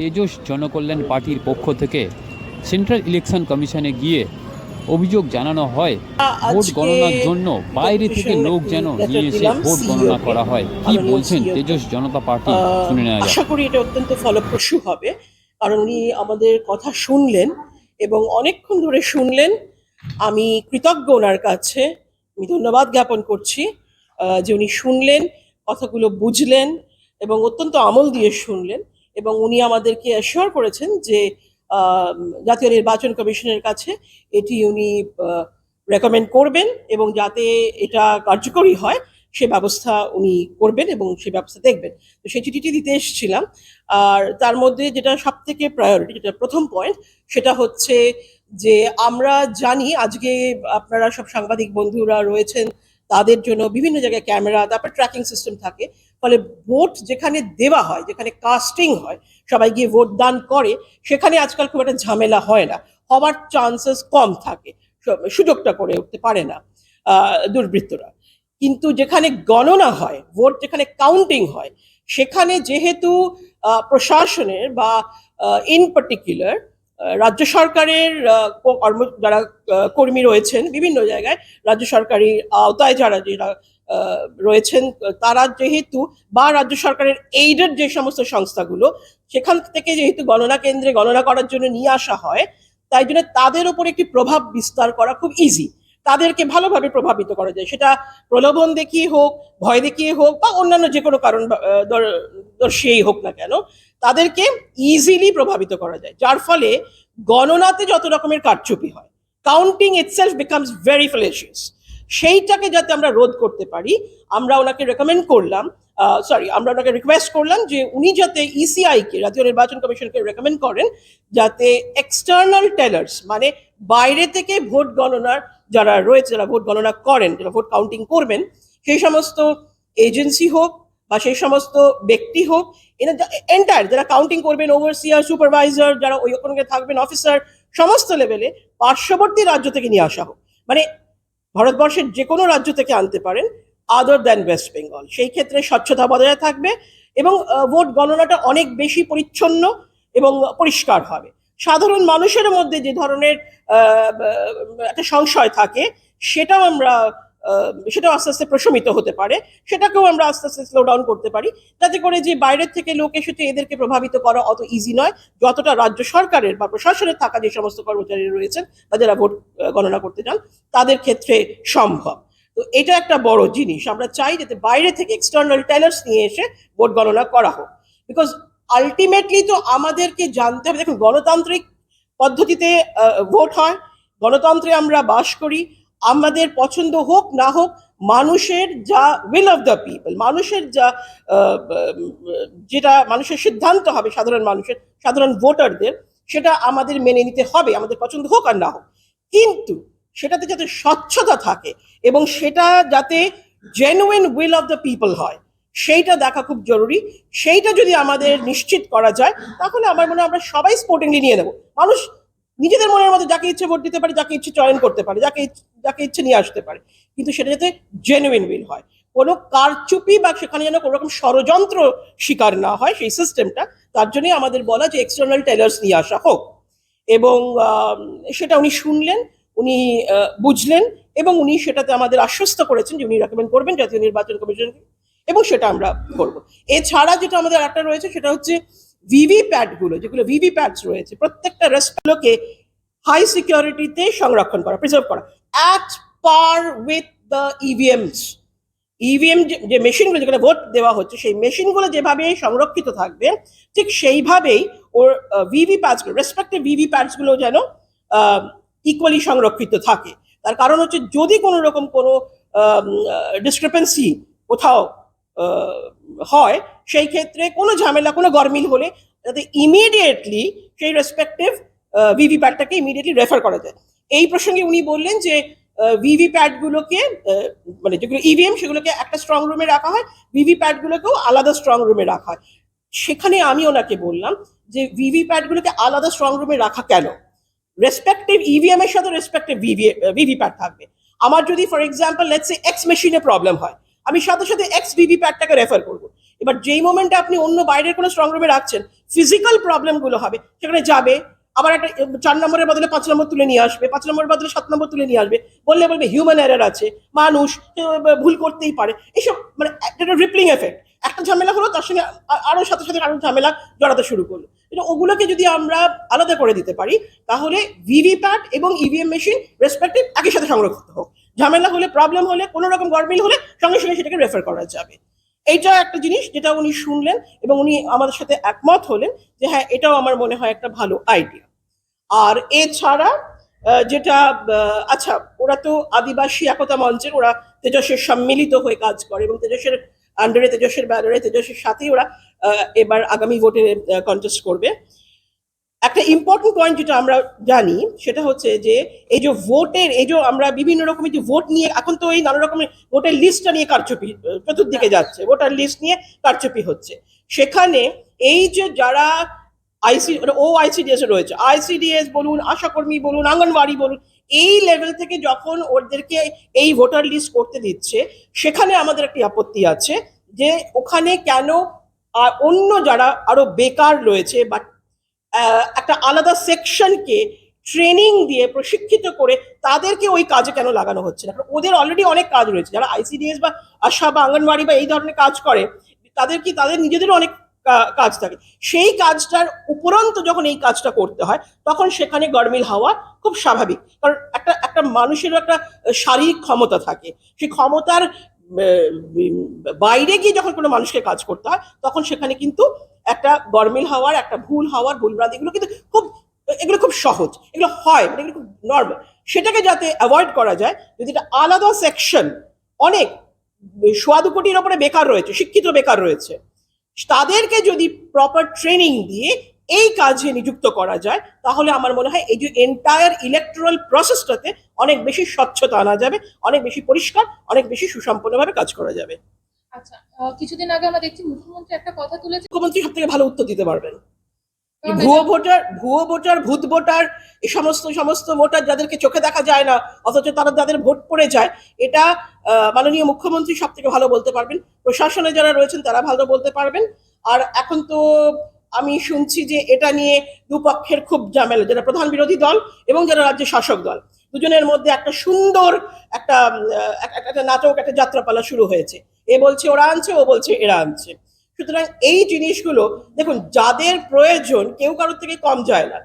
তেজস জনকল্যাণ পার্টির পক্ষ থেকে সেন্ট্রাল ইলেকশন কমিশনে গিয়ে অভিযোগ জানানো হয় ভোট গণনার জন্য বাইরে থেকে লোক যেন নিয়ে এসে ভোট গণনা করা হয়। কি বলছেন তেজস জনতা পার্টি? শুনে নেওয়া আশা করি এটা অত্যন্ত ফলপ্রসূ হবে কারণ উনি আমাদের কথা শুনলেন এবং অনেকক্ষণ ধরে শুনলেন। আমি কৃতজ্ঞ ওনার কাছে আমি ধন্যবাদ জ্ঞাপন করছি যে উনি শুনলেন কথাগুলো বুঝলেন এবং অত্যন্ত আমল দিয়ে শুনলেন। এবং উনি আমাদেরকে অ্যাসিওর করেছেন যে জাতীয় নির্বাচন কমিশনের কাছে এটি উনি রেকমেন্ড করবেন এবং যাতে এটা কার্যকরী হয়, সে ব্যবস্থা উনি করবেন এবং সে ব্যবস্থা দেখবেন। তো সেই চিঠিটি দিতে এসেছিলাম। আর তার মধ্যে যেটা সব থেকে প্রায়োরিটি যেটা প্রথম পয়েন্ট সেটা হচ্ছে যে আমরা জানি, আজকে আপনারা সব সাংবাদিক বন্ধুরা রয়েছেন, তাদের জন্য বিভিন্ন জায়গায় ক্যামেরা তারপর ট্র্যাকিং সিস্টেম থাকে। ফলে ভোট যেখানে দেওয়া হয়, যেখানে কাস্টিং হয়, সবাই গিয়ে ভোট দান করে, সেখানে আজকাল খুব একটা ঝামেলা হয় না। হওয়ার চান্সেস কম থাকে সুযোগটা করে উঠতে পারে না দুর্বৃত্তরা। কিন্তু যেখানে গণনা হয়, ভোট যেখানে কাউন্টিং হয়, সেখানে যেহেতু প্রশাসনের বা ইন পার্টিকুলার রাজ্য সরকারের যারা কর্মী রয়েছেন বিভিন্ন জায়গায়, রাজ্য সরকারি আওতায় যারা যারা রয়েছেন, তারা যেহেতু বা রাজ্য সরকারের এইডের যে সমস্ত সংস্থাগুলো, সেখান থেকে যেহেতু গণনা কেন্দ্রে গণনা করার জন্য নিয়ে আসা হয়, তাই জন্য তাদের উপর একটি প্রভাব বিস্তার করা খুব ইজি তাদেরকে ভালোভাবে প্রভাবিত করা যায়। সেটা প্রলোভন দেখিয়ে হোক, ভয় দেখিয়ে হোক বা অন্যান্য যে কোনো কারণ দর্শিয়েই হোক না কেন, তাদেরকে ইজিলি প্রভাবিত করা যায়। যার ফলে গণনাতে যত রকমের কারচুপি হয় counting itself becomes very fallacious সেইটাকে যাতে আমরা রোধ করতে পারি, আমরা ওনাকে রেকমেন্ড করলাম সরি আমরা ওনাকে রিকোয়েস্ট করলাম যে উনি যাতে ইসিআই কে জাতীয় নির্বাচন কমিশনকে রেকমেন্ড করেন, যাতে এক্সটার্নাল টেলার্স মানে বাইরে থেকে ভোট গণনার যারা রয়েছে, যারা ভোট গণনা করেন, যারা ভোট কাউন্টিং করবেন, সেই সমস্ত এজেন্সি হোক বা সেই সমস্ত ব্যক্তি হোক এরা এন্টায়ার যারা কাউন্টিং করবেন ওভারসিয়ার সুপারভাইজার যারা ওই ওখানে থাকবেন অফিসার সমস্ত লেভেলে পার্শ্ববর্তী রাজ্য থেকে নিয়ে আসা হোক। মানে ভারতবর্ষের যে কোনো রাজ্য থেকে আনতে পারেন আদার দ্যান ওয়েস্ট বেঙ্গল সেই ক্ষেত্রে স্বচ্ছতা বজায় থাকবে এবং ভোট গণনাটা অনেক বেশি পরিচ্ছন্ন এবং পরিষ্কার হবে। সাধারণ মানুষের মধ্যে যে ধরনের একটা সংশয় থাকে, সেটাও আমরা সেটাও আস্তে আস্তে প্রশমিত হতে পারে। সেটাকেও আমরা আস্তে আস্তে স্লো ডাউন করতে পারি। যাতে করে যে বাইরের থেকে লোক এসে তো এদেরকে প্রভাবিত করা অত ইজি নয়। যতটা রাজ্য সরকারের বা প্রশাসনের থাকা যে সমস্ত কর্মচারী রয়েছেন, বা যারা ভোট গণনা করতে চান, তাদের ক্ষেত্রে সম্ভব। তো এটা একটা বড় জিনিস। আমরা চাই যাতে বাইরে থেকে এক্সটার্নাল টেলার্স নিয়ে এসে ভোট গণনা করা হোক। বিকজ আলটিমেটলি তো আমাদেরকে জানতে হবে। দেখুন, গণতান্ত্রিক পদ্ধতিতে ভোট হয়। গণতন্ত্রে আমরা বাস করি। আমাদের পছন্দ হোক, না হোক, মানুষের যা উইল অফ দ্য পিপল মানুষের যা যেটা মানুষের সিদ্ধান্ত হবে সাধারণ মানুষের, সাধারণ ভোটারদের, সেটা আমাদের মেনে নিতে হবে, আমাদের পছন্দ হোক আর না হোক। কিন্তু সেটাতে যাতে স্বচ্ছতা থাকে এবং সেটা যাতে genuine will of the people হয়, সেইটা দেখা খুব জরুরি। সেইটা যদি আমাদের নিশ্চিত করা যায়, তাহলে আমার মনে হয় আমরা সবাই স্পোর্টিংলি নিয়ে নেব। মানুষ নিজেদের মনের মতো যাকে ইচ্ছে ভোট দিতে পারে, যাকে ইচ্ছে চয়ন করতে পারে, যাকে যাকে ইচ্ছে নিয়ে আসতে পারে। কিন্তু সেটা যাতে জেনুইন উইল হয়। কোনো কারচুপি বা সেখানে যেন কোনো রকম ষড়যন্ত্র শিকার না হয় সেই সিস্টেমটা তার জন্যই আমাদের বলা যে এক্সটার্নাল টেলার্স নিয়ে আসা হোক। এবং সেটা উনি শুনলেন, উনি বুঝলেন এবং উনি সেটাতে আমাদের আশ্বস্ত করেছেন যে উনি রেকমেন্ড করবেন জাতীয় নির্বাচন কমিশনকে এবং সেটা আমরা করব। এছাড়া যেটা আমাদের একটা রয়েছে, সেটা হচ্ছে ভিভি গুলো, যেগুলো ভিভি প্যাডস রয়েছে, প্রত্যেকটা রেস্টগুলোকে হাই সিকিউরিটিতে সংরক্ষণ করা প্রিজার্ভ করা। At par with the EVMs EVM যে মেশিনগুলো যেখানে ভোট দেওয়া হচ্ছে, সেই মেশিনগুলো যেভাবে সংরক্ষিত থাকবে, ঠিক সেইভাবেই ওর ভিভি প্যাডসগুলো রেসপেক্টিভ ভিভি প্যাডসগুলো যেন ইকুয়ালি সংরক্ষিত থাকে। তার কারণ হচ্ছে যদি কোনো রকম কোনো ডিসক্রিপেন্সি কোথাও হয়, সেই ক্ষেত্রে কোনো ঝামেলা, কোনো গরমিল হলে যাতে ইমিডিয়েটলি সেই রেসপেক্টিভ ভিভি প্যাডটাকে ইমিডিয়েটলি রেফার করা যায়। এই প্রসঙ্গে উনি বললেন যে ভিভি প্যাডগুলোকে মানে যেগুলো ইভিএম সেগুলোকে একটা স্ট্রং রুমে রাখা হয়। ভিভি প্যাডগুলোকেও আলাদা স্ট্রং রুমে রাখা হয়। সেখানে আমি ওনাকে বললাম যে ভিভি প্যাডগুলোকে আলাদা স্ট্রং রুমে রাখা কেন? রেসপেক্টিভ ইভিএম এর সাথে রেসপেক্টিভ ভিভি প্যাড থাকবে। আমার যদি ফর এক্সাম্পল লেটস এক্স মেশিনে প্রবলেম হয়, আমি সাথে সাথে এক্স ভিভি প্যাডটাকে রেফার করব। এবার যেই মোমেন্টে আপনি অন্য বাইরের কোনো স্ট্রং রুমে রাখছেন ফিজিক্যাল প্রবলেমগুলো হবে, সেখানে যাবে আবার একটা চার নম্বরের বদলে পাঁচ নম্বর তুলে নিয়ে আসবে, পাঁচ নম্বরের বদলে সাত নম্বর তুলে নিয়ে আসবে, বললে বলবে হিউম্যান এরার আছে, মানুষ ভুল করতেই পারে, এইসব মানে একটা রিপলিং এফেক্ট একটা ঝামেলা হলো তার সঙ্গে আ- আরও সাথে সাথে আরও ঝামেলা জড়াতে শুরু করল কিন্তু ওগুলোকে যদি আমরা আলাদা করে দিতে পারি, তাহলে ভিভিপ্যাট এবং ইভিএম মেশিন রেসপেক্টিভ একই সাথে সংরক্ষিত হোক, ঝামেলা হলে প্রবলেম হলে, কোনো রকম গরমিল হলে সঙ্গে সঙ্গে সেটাকে রেফার করা যাবে, এইটা একটা জিনিস যেটা উনি শুনলেন এবং উনি আমাদের সাথে একমত হলেন যে হ্যাঁ এটাও আমার মনে হয় একটা ভালো আইডিয়া আর এছাড়া যেটা আচ্ছা ওরা তো আদিবাসী একতা মঞ্চের, ওরা তেজসের সম্মিলিত হয়ে কাজ করে এবং তেজসের আন্ডারে তেজসের ব্যানারে তেজসের সাথেই ওরা এবার আগামী ভোটে কন্টেস্ট করবে। একটা ইম্পর্টেন্ট পয়েন্ট যেটা আমরা জানি, সেটা হচ্ছে যে, এই যে ভোটের এই যে আমরা বিভিন্ন রকমের যে ভোট নিয়ে, এখন তো এই নানা রকমের ভোটের লিস্টটা নিয়ে কারচুপি চতুর্দিকে যাচ্ছে ভোটার লিস্ট নিয়ে কারচুপি হচ্ছে। সেখানে এই যে যারা আইসি ও আইসিডিএস রয়েছে। আইসিডিএস বলুন, আশাকর্মী বলুন আঙ্গনবাড়ি বলুন, এই লেভেল থেকে যখন ওদেরকে এই ভোটার লিস্ট করতে দিচ্ছে, সেখানে আমাদের একটি আপত্তি আছে যে ওখানে কেন অন্য যারা আরও বেকার রয়েছে বা একটা আলাদা সেকশনকে ট্রেনিং দিয়ে প্রশিক্ষিত করে তাদেরকে ওই কাজে কেন লাগানো হচ্ছে না? ওদের অলরেডি অনেক কাজ রয়েছে। যারা আইসিডিএস বা আশা বা আঙ্গনবাড়ি বা এই ধরনের কাজ করে, তাদের কি, তাদের নিজেদেরও অনেক কাজ থাকে। সেই কাজটার উপরন্ত যখন এই কাজটা করতে হয়, তখন সেখানে গরমিল হওয়া খুব স্বাভাবিক। কারণ একটা একটা মানুষেরও একটা শারীরিক ক্ষমতা থাকে। সেই ক্ষমতার বাইরে গিয়ে যখন কোনো মানুষকে কাজ করতে হয়, তখন সেখানে কিন্তু একটা গরমিল হওয়ার, একটা ভুল হওয়ার, ভুলভ্রান্তি, এগুলো কিন্তু খুব, এগুলো খুব সহজ। এগুলো হয় মানে এগুলো খুব নর্মাল সেটাকে যাতে অ্যাভয়েড করা যায়, যদি এটা আলাদা সেকশন অনেক, সোয়া ওপরে বেকার রয়েছে, শিক্ষিত বেকার রয়েছে তাদেরকে যদি প্রপার ট্রেনিং দিয়ে এই কাজে নিযুক্ত করা যায় তাহলে আমার মনে হয় এই যে এন্টায়ার ইলেকট্রাল প্রসেসটাতে অনেক বেশি স্বচ্ছতা আনা যাবে অনেক বেশি পরিষ্কার অনেক বেশি সুসম্পন্নভাবে কাজ করা যাবে। আচ্ছা কিছুদিন আগে আমরা দেখছি মুখ্যমন্ত্রী একটা কথা তুলেছে মুখ্যমন্ত্রী সব থেকে ভালো উত্তর দিতে পারবেন। ভুয়ো ভোটার ভুয়ো ভোটার ভূত ভোটার এই সমস্ত সমস্ত ভোটার যাদেরকে চোখে দেখা যায় না অথচ তারা যাদের ভোট পড়ে যায় এটা মাননীয় মুখ্যমন্ত্রী সব থেকে ভালো বলতে পারবেন। প্রশাসনে যারা রয়েছেন তারা ভালো বলতে পারবেন। আর এখন তো আমি শুনছি যে এটা নিয়ে দুপক্ষের খুব ঝামেলা যারা প্রধান বিরোধী দল এবং যারা রাজ্যের শাসক দল দুজনের মধ্যে একটা সুন্দর একটা- একটা নাটক একটা যাত্রাপালা শুরু হয়েছে। এ বলছে ওরা আনছে ও বলছে এরা আনছে। সুতরাং এই জিনিসগুলো, দেখুন, যাদের প্রয়োজন কেউ কারোর থেকে কম যায় না।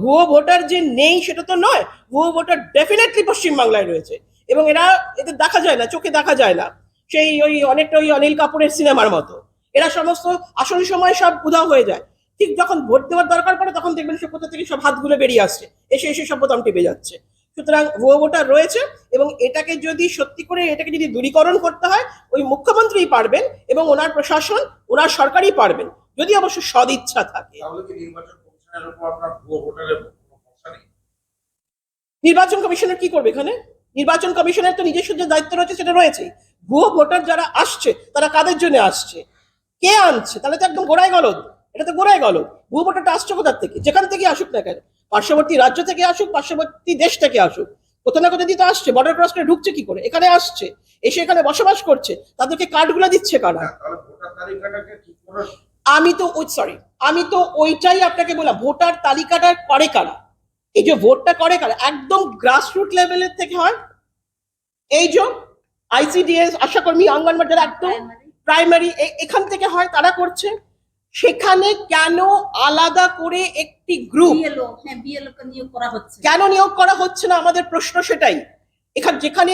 ভুয়ো ভোটার যে নেই সেটা তো নয়, ভুয়ো ভোটার ডেফিনেটলি পশ্চিমবাংলায় রয়েছে। এবং এরা এদের দেখা যায় না, চোখে দেখা যায় না। সেই ওই অনেকটা ওই অনিল কাপুরের সিনেমার মতো। এরা সমস্ত আসল সময় সব উধাও হয়ে যায়। ঠিক যখন ভোট দেওয়ার দরকার পড়ে, তখন দেখবেন সে কোথা থেকে সব হাতগুলো বেরিয়ে আসছে। এসে এসে সব বোতাম টিপে যাচ্ছে। সুতরাং ভুয়ো ভোটার রয়েছে এবং এটাকে যদি সত্যি করে এটাকে যদি দূরীকরণ করতে হয় ওই মুখ্যমন্ত্রীই পারবেন এবং ওনার প্রশাসন ওনার সরকারই পারবেন যদি অবশ্য সদিচ্ছা থাকে। নির্বাচন কমিশনের কি করবে এখানে? নির্বাচন কমিশনের তো নিজস্ব যে দায়িত্ব রয়েছে সেটা রয়েছেই। ভুয়ো ভোটার যারা আসছে তারা কাদের জন্য আসছে? কে আনছে? তাহলে তো একদম গোড়ায় গলদ। এটা তো গোড়ায় গলদ। ভুয়ো ভোটারটা আসছে কোথার থেকে? যেখান থেকে আসুক না কেন। পার্শ্ববর্তী রাজ্য থেকে আসুক পার্শ্ববর্তী দেশ থেকে আসুক কোথাও না কোথাও দিয়ে তো আসছে বর্ডার ক্রস করে ঢুকছে কি করে? এখানে আসছে এসে এখানে বসবাস করছে তাদেরকে কার্ডগুলো দিচ্ছে কারা? আমি তো ওই সরি আমি তো ওইটাই আপনাকে বললাম ভোটার তালিকাটা করে কারা? এই যে ভোটটা করে কারা? একদম গ্রাসরুট লেভেলের থেকে হয়। এই যে আইসিডিএস আশাকর্মী অঙ্গনবাড়ি একদম প্রাইমারি এখান থেকে হয় তারা করছে। সেখানে কেন আলাদা করে একটি গ্রুপ হ্যাঁ হচ্ছে। কেন নিয়োগ করা হচ্ছে না? আমাদের প্রশ্ন সেটাই। এখানে যেখানে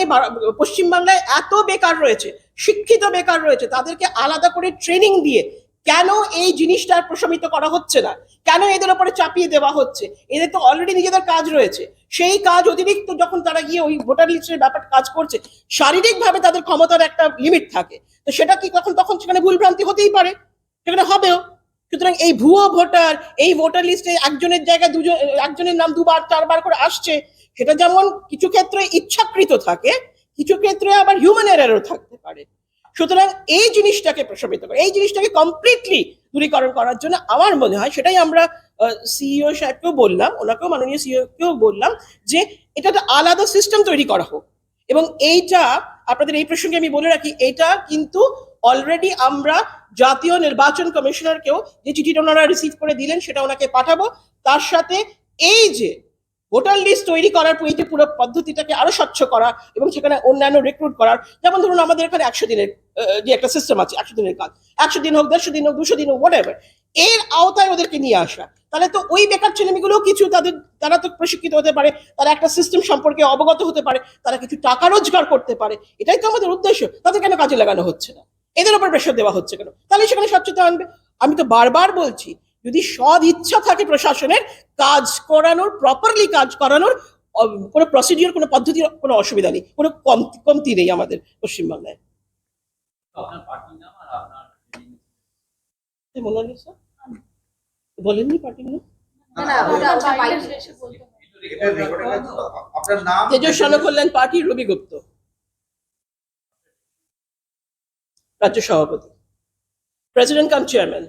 পশ্চিমবাংলায় এত বেকার রয়েছে শিক্ষিত বেকার রয়েছে তাদেরকে আলাদা করে ট্রেনিং দিয়ে কেন এই জিনিসটা প্রশমিত করা হচ্ছে না? কেন এদের উপরে চাপিয়ে দেওয়া হচ্ছে? এদের তো অলরেডি নিজেদের কাজ রয়েছে। সেই কাজ অতিরিক্ত যখন তারা গিয়ে ওই ভোটার লিস্টের ব্যাপার কাজ করছে শারীরিকভাবে তাদের ক্ষমতার একটা লিমিট থাকে। তো সেটা কি তখন তখন সেখানে ভুলভ্রান্তি হতেই পারে? সেখানে হবেও। সুতরাং এই ভুয়ো ভোটার, এই ভোটার লিস্টে একজনের জায়গায় দুজন, একজনের নাম দুবার, চারবার করে আসছে, সেটা যেমন কিছু ক্ষেত্রে ইচ্ছাকৃত থাকে, কিছু ক্ষেত্রে আবার হিউম্যান এরারও থাকতে পারে। সুতরাং এই জিনিসটাকে প্রশমিত করে, এই জিনিসটাকে কমপ্লিটলি দূরীকরণ করার জন্য আমার মনে হয়, সেটাই আমরা সিইও সাহেবকেও বললাম, ওনাকেও, মাননীয় সিইও কেও বললাম, যে এটা একটা আলাদা সিস্টেম তৈরি করা হোক। এবং এইটা, আপনাদের এই প্রসঙ্গে আমি বলে রাখি, এটা কিন্তু অলরেডি আমরা জাতীয় নির্বাচন কমিশনারকেও যে চিঠিটা ওনারা রিসিভ করে দিলেন সেটা ওনাকে পাঠাবো। তার সাথে এই যে ভোটার লিস্ট তৈরি করার এই পুরো পদ্ধতিটাকে আরও স্বচ্ছ করা এবং সেখানে অন্যান্য রিক্রুট করার, যেমন ধরুন আমাদের এখানে একশো দিনের যে একটা সিস্টেম আছে, একশো দিনের কাজ। একশো দিন হোক, দেড়শো দিন হোক, দুশো দিন হোক হোয়াট এর আওতায় ওদেরকে নিয়ে আসা। তাহলে তো ওই বেকার ছেলেমেয়েগুলোও কিছু তাদের, তারা তো প্রশিক্ষিত হতে পারে, তারা একটা সিস্টেম সম্পর্কে অবগত হতে পারে, তারা কিছু টাকা রোজগার করতে পারে। এটাই তো আমাদের উদ্দেশ্য। তাদের কেন কাজে লাগানো হচ্ছে না? এদের উপর প্রেশার দেওয়া হচ্ছে কেন? তাহলে সেখানে স্বচ্ছতা আনবে। আমি তো বারবার বলছি যদি সদ ইচ্ছা থাকে প্রশাসনের কাজ করানোর প্রপারলি কাজ করানোর কোনো প্রসিডিওর কোনো পদ্ধতির কোনো অসুবিধা নেই। কোনো কম- কমতি নেই আমাদের পশ্চিমবাংলায়। বলেননি পার্টির নাম? না, না, ওটা আপনার বাইরে বাইরে। এসে বলতে হবে। এটা রেকর্ডে আছে তো? আপনার নাম তেজস জনকল্যাণ পার্টি রবি গুপ্ত রাজ্য সভাপতি। প্রেসিডেন্ট কাম চেয়ারম্যান